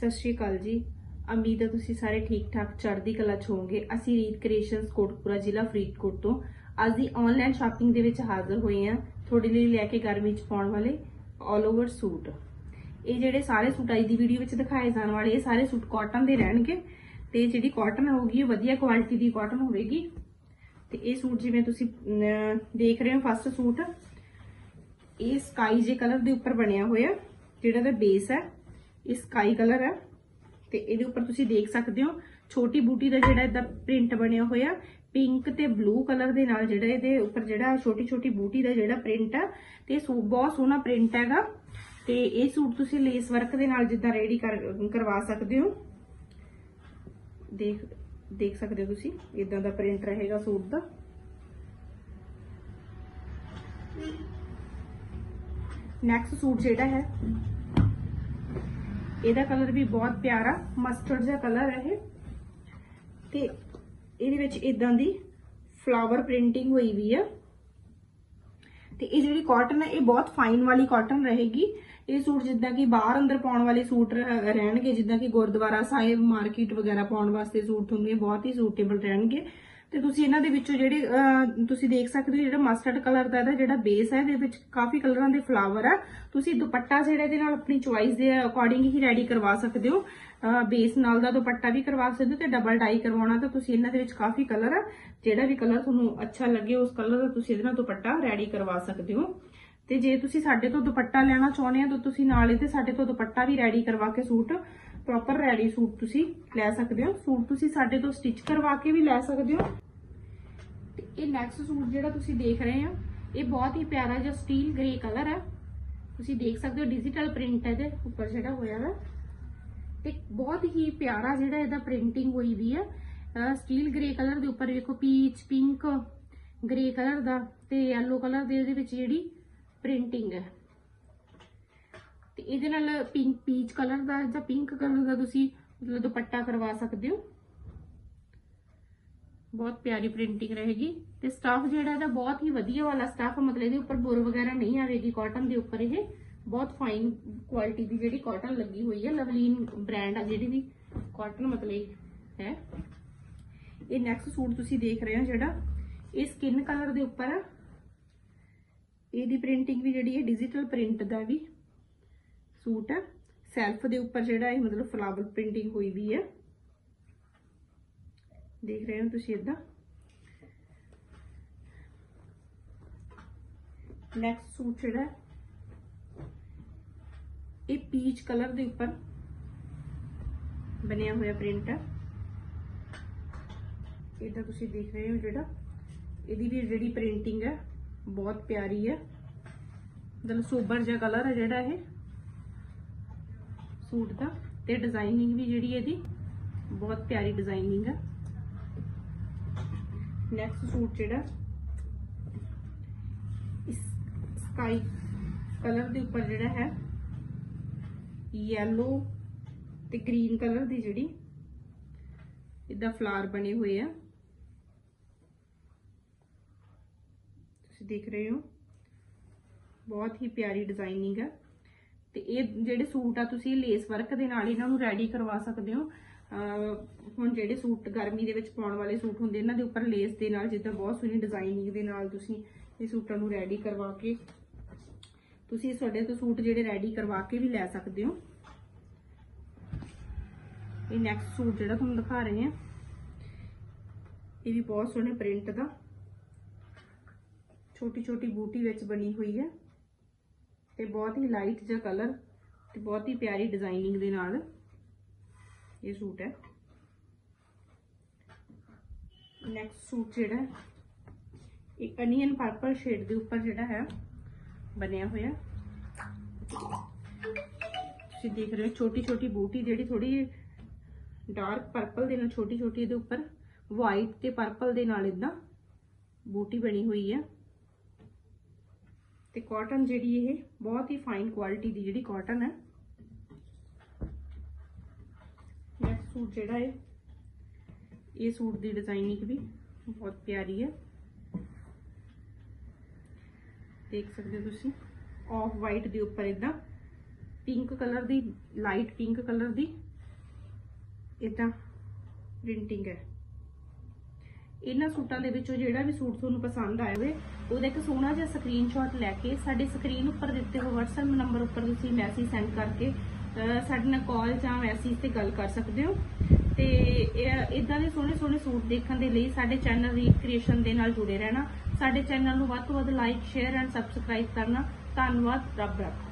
ਸਤਿ ਸ਼੍ਰੀ ਅਕਾਲ ਜੀ। ਉਮੀਦ ਹੈ ਤੁਸੀਂ ਸਾਰੇ ਠੀਕ ਠਾਕ ਚੜ੍ਹਦੀ ਕਲਾ ਚ ਹੋਵੋਗੇ। ਅਸੀਂ ਰੀਤ ਕ੍ਰੀਏਸ਼ਨਸ ਕੋਟਪੁਰਾ ਜ਼ਿਲ੍ਹਾ ਫਰੀਦਕੋਟ ਤੋਂ। ਅੱਜ ਦੀ ਆਨਲਾਈਨ ਸ਼ਾਪਿੰਗ ਦੇ ਵਿੱਚ ਹਾਜ਼ਰ ਹੋਏ ਹਾਂ। ਤੁਹਾਡੇ ਲਈ ਲੈ ਕੇ ਗਰਮੀ ਚ ਪਾਉਣ ਵਾਲੇ 올 ਓਵਰ ਸੂਟ। ਇਹ ਜਿਹੜੇ ਸਾਰੇ ਸੂਟ ਅੱਜ ਦੀ ਵੀਡੀਓ ਵਿੱਚ ਦਿਖਾਏ ਜਾਣ ਵਾਲੇ, ਇਹ ਸਾਰੇ ਸੂਟ ਕਾਟਨ ਦੇ ਰਹਿਣਗੇ। ਤੇ ਜਿਹੜੀ ਕਾਟਨ ਹੋਊਗੀ ਉਹ ਵਧੀਆ ਕੁਆਲਿਟੀ ਦੀ ਕਾਟਨ ਹੋਵੇਗੀ। ਤੇ ਇਹ ਸੂਟ ਜਿਵੇਂ ਤੁਸੀਂ ਦੇਖ ਰਹੇ ਹੋ ਫਸਟ ਸੂਟ। ਇਹ ਸਕਾਈ ਜੇ ਕਲਰ ਦੇ ਉੱਪਰ ਬਣਿਆ ਹੋਇਆ, ਜਿਹੜਾ ਦਾ ਬੇਸ ਹੈ। ਇਹ ਸਕਾਈ ਕਲਰ ਹੈ ਤੇ ਇਹਦੇ ਉੱਪਰ ਤੁਸੀਂ ਦੇਖ ਸਕਦੇ ਹੋ, ਛੋਟੀ ਬੂਟੀ ਦਾ ਜਿਹੜਾ ਇਹਦਾ ਪ੍ਰਿੰਟ ਬਣਿਆ ਹੋਇਆ ਪਿੰਕ ਤੇ ਬਲੂ ਕਲਰ ਦੇ ਨਾਲ ਜਿਹੜਾ ਇਹਦੇ ਉੱਪਰ ਜਿਹੜਾ ਛੋਟੀ ਛੋਟੀ ਬੂਟੀ ਦਾ ਜਿਹੜਾ ਪ੍ਰਿੰਟ ਆ ਤੇ ਸੂਟ ਬਹੁਤ ਸੋਹਣਾ ਪ੍ਰਿੰਟ ਹੈਗਾ। ਤੇ ਇਹ ਸੂਟ ਤੁਸੀਂ ਲੇਸ ਵਰਕ ਦੇ ਨਾਲ ਜਿੱਦਾਂ ਰੈਡੀ ਕਰਵਾ ਸਕਦੇ ਹੋ। ਦੇਖ ਦੇਖ ਸਕਦੇ ਹੋ ਤੁਸੀਂ, ਇਦਾਂ ਦਾ ਪ੍ਰਿੰਟ ਰਹੇਗਾ ਸੂਟ ਦਾ। ਨੈਕਸਟ ਸੂਟ ਜਿਹੜਾ ਹੈ ਇਹਦਾ ਕਲਰ ਵੀ ਬਹੁਤ ਪਿਆਰਾ ਮਸਟਰਡ ਜਿਹਾ ਕਲਰ ਹੈ ਇਹ। ਤੇ ਇਹਦੇ ਵਿੱਚ ਇਦਾਂ ਦੀ ਫਲਾਵਰ ਪ੍ਰਿੰਟਿੰਗ ਹੋਈ ਵੀ ਹੈ ਤੇ ਇਹ ਜਿਹੜੀ ਕਾਟਨ ਹੈ ਇਹ ਬਹੁਤ ਫਾਈਨ ਵਾਲੀ ਕਾਟਨ ਰਹੇਗੀ। ਇਹ ਸੂਟ ਜਿੱਦਾਂ ਕਿ ਬਾਹਰ ਅੰਦਰ ਪਾਉਣ ਵਾਲੇ ਸੂਟ ਰਹਿਣਗੇ, ਜਿੱਦਾਂ ਕਿ ਗੁਰਦੁਆਰਾ ਸਾਹਿਬ ਮਾਰਕੀਟ ਵਗੈਰਾ ਪਾਉਣ ਵਾਸਤੇ ਸੂਟ ਹੁੰਦੇ ਬਹੁਤ ਹੀ ਸੂਟੇਬਲ ਰਹਿਣਗੇ। ਤੇ ਤੁਸੀਂ ਇਹਨਾਂ ਦੇ ਵਿੱਚੋਂ ਜਿਹੜੇ ਤੁਸੀਂ ਦੇਖ ਸਕਦੇ ਹੋ ਜਿਹੜਾ ਮਸਟਰਡ ਕਲਰ ਦਾ ਇਹਦਾ ਜਿਹੜਾ ਬੇਸ ਹੈ, ਇਹਦੇ ਵਿੱਚ ਕਾਫੀ ਕਲਰਾਂ ਦੇ ਫਲਾਵਰ ਆ। ਤੁਸੀਂ ਦੁਪੱਟਾ ਜਿਹੜਾ ਇਹਦੇ ਨਾਲ ਆਪਣੀ ਚੁਆਇਸ ਦੇ ਅਕੋਰਡਿੰਗ ਹੀ ਰੈਡੀ ਕਰਵਾ ਸਕਦੇ ਹੋ। ਬੇਸ ਨਾਲ ਦਾ ਦੁਪੱਟਾ ਵੀ ਕਰਵਾ ਸਕਦੇ ਹੋ ਤੇ ਡਬਲ ਡਾਈ ਕਰਵਾਉਣਾ ਤਾਂ ਤੁਸੀਂ ਇਹਨਾਂ ਦੇ ਵਿੱਚ ਕਾਫੀ ਕਲਰ ਆ। ਜਿਹੜਾ ਵੀ ਕਲਰ ਤੁਹਾਨੂੰ ਅੱਛਾ ਲੱਗੇ, ਉਸ ਕਲਰ ਦਾ ਤੁਸੀਂ ਇਹਦੇ ਨਾਲ ਦੁਪੱਟਾ ਰੈਡੀ ਕਰਵਾ ਸਕਦੇ ਹੋ। ਤੇ ਜੇ ਤੁਸੀਂ ਸਾਡੇ ਤੋਂ ਦੁਪੱਟਾ ਲੈਣਾ ਚਾਹੁੰਦੇ ਆ ਤਾਂ ਤੁਸੀਂ ਨਾਲ ਇਹਦੇ ਸਾਡੇ ਤੋਂ ਦੁਪੱਟਾ ਵੀ ਰੈਡੀ ਕਰਵਾ ਕੇ ਸੂਟ ਪ੍ਰੋਪਰ ਰੈਡੀ ਸੂਟ ਤੁਸੀਂ ਲੈ ਸਕਦੇ ਹੋ। ਸੂਟ ਤੁਸੀਂ ਸਾਡੇ ਤੋਂ ਸਟਿਚ ਕਰਵਾ ਕੇ ਵੀ ਲੈ ਸਕਦੇ ਹੋ। ਤੇ ਇਹ ਨੈਕਸਟ ਸੂਟ ਜਿਹੜਾ ਤੁਸੀਂ ਦੇਖ ਰਹੇ ਹੋ, ਇਹ ਬਹੁਤ ਹੀ ਪਿਆਰਾ ਜਿਹਾ ਸਟੀਲ ਗ੍ਰੇ ਕਲਰ ਹੈ। ਤੁਸੀਂ ਦੇਖ ਸਕਦੇ ਹੋ ਡਿਜੀਟਲ ਪ੍ਰਿੰਟ ਹੈ ਇਹਦੇ, ਉੱਪਰ ਜਿਹੜਾ ਹੋਇਆ ਵਾ। ਤੇ ਬਹੁਤ ਹੀ ਪਿਆਰਾ ਜਿਹੜਾ ਇਹਦਾ ਪ੍ਰਿੰਟਿੰਗ ਹੋਈ ਵੀ ਹੈ। ਸਟੀਲ ਗ੍ਰੇ ਕਲਰ ਦੇ ਉੱਪਰ ਵੇਖੋ ਪੀਚ ਪਿੰਕ ਗ੍ਰੇ ਕਲਰ ਦਾ ਤੇ ਯੈਲੋ ਕਲਰ ਦੇ ਇਹਦੇ ਵਿੱਚ ਜਿਹੜੀ ਪ੍ਰਿੰਟਿੰਗ ਹੈ। ਤੇ ਇਹਦੇ ਨਾਲ ਪਿੰਕ, ਪੀਚ ਕਲਰ ਦਾ ਜਾਂ ਪਿੰਕ ਕਲਰ ਦਾ ਤੁਸੀਂ ਮਤਲਬ ਦੁਪੱਟਾ ਕਰਵਾ ਸਕਦੇ ਹੋ। ਬਹੁਤ ਪਿਆਰੀ ਪ੍ਰਿੰਟਿੰਗ ਰਹੇਗੀ। ਤੇ ਸਟਾਫ ਜਿਹੜਾ ਇਹਦਾ ਬਹੁਤ ਹੀ ਵਧੀਆ ਵਾਲਾ ਸਟਾਫ ਮਤਲਬ ਇਹਦੇ ਉੱਪਰ ਬੁਰ ਵਗੈਰਾ ਨਹੀਂ ਆਵੇਗੀ ਕਾਟਨ ਦੇ ਉੱਪਰ ਇਹ। ਬਹੁਤ ਫਾਈਨ ਕੁਆਲਿਟੀ ਦੀ ਜਿਹੜੀ ਕਾਟਨ ਲੱਗੀ ਹੋਈ ਹੈ ਲਵਲੀਨ ਬ੍ਰਾਂਡ ਆ ਜਿਹੜੀ ਵੀ ਕਾਟਨ ਮਤਲਬ ਹੈ। ਇਹ ਨੈਕਸਟ ਸੂਟ ਤੁਸੀਂ ਦੇਖ ਰਹੇ ਹੋ ਜਿਹੜਾ। ਇਹ ਸਕਿਨ ਕਲਰ ਦੇ ਉੱਪਰ ਆ। ਇਹਦੀ ਪ੍ਰਿੰਟਿੰਗ ਵੀ ਜਿਹੜੀ ਹੈ ਡਿਜੀਟਲ ਪ੍ਰਿੰਟ ਦਾ ਵੀ। ਸੂਟ ਹੈ। ਸੈਲਫ ਦੇ ਉੱਪਰ ਜਿਹੜਾ ਇਹ ਮਤਲਬ ਫਲਾਵਰ ਪ੍ਰਿੰਟਿੰਗ ਹੋਈ ਵੀ ਹੈ। ਦੇਖ ਰਹੇ ਹੋ ਤੁਸੀਂ ਇਦਾਂ ਨੈਕਸਟ ਸੂਟ ਜਿਹੜਾ ਇਹ ਪੀਚ ਕਲਰ ਦੇ ਉੱਪਰ ਬਣਿਆ ਹੋਇਆ ਪ੍ਰਿੰਟ ਹੈ। ਇਹਦਾ ਤੁਸੀਂ ਦੇਖ ਰਹੇ ਹੋ ਜਿਹੜਾ। ਇਹਦੀ ਵੀ ਜਿਹੜੀ ਪ੍ਰਿੰਟਿੰਗ ਹੈ, ਬਹੁਤ ਪਿਆਰੀ ਹੈ। ਮਤਲਬ ਸੋਬਰ ਜਿਹਾ ਕਲਰ ਹੈ ਜਿਹੜਾ ਇਹ। ਸੂਟ ਦਾ ਤੇ ਡਿਜ਼ਾਈਨਿੰਗ ਵੀ ਜਿਹੜੀ ਇਹਦੀ ਬਹੁਤ ਪਿਆਰੀ ਡਿਜ਼ਾਈਨਿੰਗ ਆ। ਨੈਕਸਟ ਸੂਟ ਜਿਹੜਾ ਇਸ ਸਕਾਈ ਕਲਰ ਦੇ ਉੱਪਰ ਜਿਹੜਾ ਹੈ ਯੈਲੋ ਤੇ ਗ੍ਰੀਨ ਕਲਰ ਦੀ ਜਿਹੜੀ ਇਦਾਂ ਫਲਾਰ ਬਣੇ ਹੋਏ ਆ। ਤੁਸੀਂ ਦੇਖ ਰਹੇ ਹੋ, ਬਹੁਤ ਹੀ ਪਿਆਰੀ ਡਿਜ਼ਾਈਨਿੰਗ ਹੈ ਤੇ ਇਹ ਜਿਹੜੇ ਸੂਟ ਆ ਤੁਸੀਂ ਲੇਸ ਵਰਕ ਦੇ ਨਾਲ ਇਹਨਾਂ ਨੂੰ ਰੈਡੀ ਕਰਵਾ ਸਕਦੇ ਹੋ। ਹੁਣ ਜਿਹੜੇ ਸੂਟ ਗਰਮੀ ਦੇ ਵਿੱਚ ਪਾਉਣ ਵਾਲੇ ਸੂਟ ਹੁੰਦੇ, ਇਹਨਾਂ ਦੇ ਉੱਪਰ ਲੇਸ ਦੇ ਨਾਲ ਜਿੱਦਾਂ ਬਹੁਤ ਸੋਹਣੀ ਡਿਜ਼ਾਈਨਿੰਗ ਦੇ ਨਾਲ ਤੁਸੀਂ ਇਹ ਸੂਟਾਂ ਨੂੰ ਰੈਡੀ ਕਰਵਾ ਕੇ ਤੁਸੀਂ ਤੁਹਾਡੇ ਤੋਂ ਸੂਟ ਜਿਹੜੇ ਰੈਡੀ ਕਰਵਾ ਕੇ ਵੀ ਲੈ ਸਕਦੇ ਹੋ। ਇਹ ਨੈਕਸਟ ਸੂਟ ਜਿਹੜਾ ਤੁਹਾਨੂੰ ਦਿਖਾ ਰਹੇ ਹਾਂ, ਇਹ ਵੀ ਬਹੁਤ ਸੋਹਣੇ ਪ੍ਰਿੰਟ ਦਾ। ਛੋਟੀ ਛੋਟੀ ਬੂਟੀ ਵਿੱਚ ਬਣੀ ਹੋਈ ਹੈ। ਤੇ ਬਹੁਤ ਹੀ ਲਾਈਟ ਜਿਹਾ ਕਲਰ ਤੇ ਬਹੁਤ ਹੀ ਪਿਆਰੀ ਡਿਜ਼ਾਈਨਿੰਗ ਦੇ ਨਾਲ ਇਹ ਸੂਟ ਹੈ। ਨੈਕਸਟ ਸੂਟ ਜਿਹੜਾ ਹੈ, ਇੱਕ ਅਨੀਅਨ ਪਰਪਲ ਸ਼ੇਡ ਦੇ ਉੱਪਰ ਜਿਹੜਾ ਹੈ ਬਣਿਆ ਹੋਇਆ ਤੁਸੀਂ ਦੇਖ ਰਹੇ ਹੋ ਛੋਟੀ ਛੋਟੀ ਬੂਟੀ ਜਿਹੜੀ ਥੋੜੀ ਡਾਰਕ ਪਰਪਲ ਦੇ ਨਾਲ ਛੋਟੀ ਛੋਟੀ ਇਹਦੇ ਉੱਪਰ ਵਾਈਟ ਤੇ ਪਰਪਲ ਦੇ ਨਾਲ ਇਦਾਂ ਬੂਟੀ ਬਣੀ ਹੋਈ ਹੈ। ਤੇ ਕਾਟਨ ਜਿਹੜੀ ਇਹ ਬਹੁਤ ਹੀ ਫਾਈਨ ਕੁਆਲਿਟੀ ਦੀ ਜਿਹੜੀ ਕਾਟਨ ਹੈ। ਨੈਕਸਟ ਸੂਟ ਜਿਹੜਾ ਹੈ ਇਹ ਸੂਟ ਦੀ ਡਿਜ਼ਾਈਨਿੰਗ ਵੀ ਬਹੁਤ ਪਿਆਰੀ ਹੈ। ਦੇਖ ਸਕਦੇ ਹੋ ਤੁਸੀਂ ਆਫ ਵਾਈਟ ਦੇ ਉੱਪਰ ਇਦਾਂ ਪਿੰਕ ਕਲਰ ਦੀ ਲਾਈਟ ਪਿੰਕ ਕਲਰ ਦੀ ਇਦਾਂ ਪ੍ਰਿੰਟਿੰਗ ਹੈ। ਇਹਨਾਂ ਸੂਟਾਂ ਦੇ ਵਿੱਚੋਂ ਜਿਹੜਾ ਵੀ ਸੂਟ ਤੁਹਾਨੂੰ ਪਸੰਦ ਆਇਆ ਹੋਵੇ, ਉਹਦਾ ਇੱਕ ਸੋਹਣਾ ਜਿਹਾ ਸਕਰੀਨਸ਼ਾਟ ਲੈ ਕੇ ਸਾਡੇ ਸਕਰੀਨ ਉੱਪਰ ਦਿੱਤੇ ਹੋਏ WhatsApp ਨੰਬਰ ਉੱਪਰ ਤੁਸੀਂ ਮੈਸੇਜ ਸੈਂਡ ਕਰਕੇ ਸਾਡੇ ਨਾਲ ਕਾਲ ਜਾਂ ਮੈਸੇਜ ਤੇ ਗੱਲ ਕਰ ਸਕਦੇ ਹੋ। ਤੇ ਇਦਾਂ ਦੇ ਸੋਹਣੇ ਸੋਹਣੇ ਸੂਟ ਦੇਖਣ ਦੇ ਲਈ ਸਾਡੇ ਚੈਨਲ ਰੀਕ੍ਰੀਏਸ਼ਨ ਦੇ ਨਾਲ ਜੁੜੇ ਰਹਿਣਾ। ਸਾਡੇ ਚੈਨਲ ਨੂੰ ਵੱਧ ਤੋਂ ਵੱਧ ਲਾਈਕ ਸ਼ੇਅਰ ਐਂਡ ਸਬਸਕ੍ਰਾਈਬ ਕਰਨਾ। ਧੰਨਵਾਦ, ਰੱਬ ਰੱਖਾ।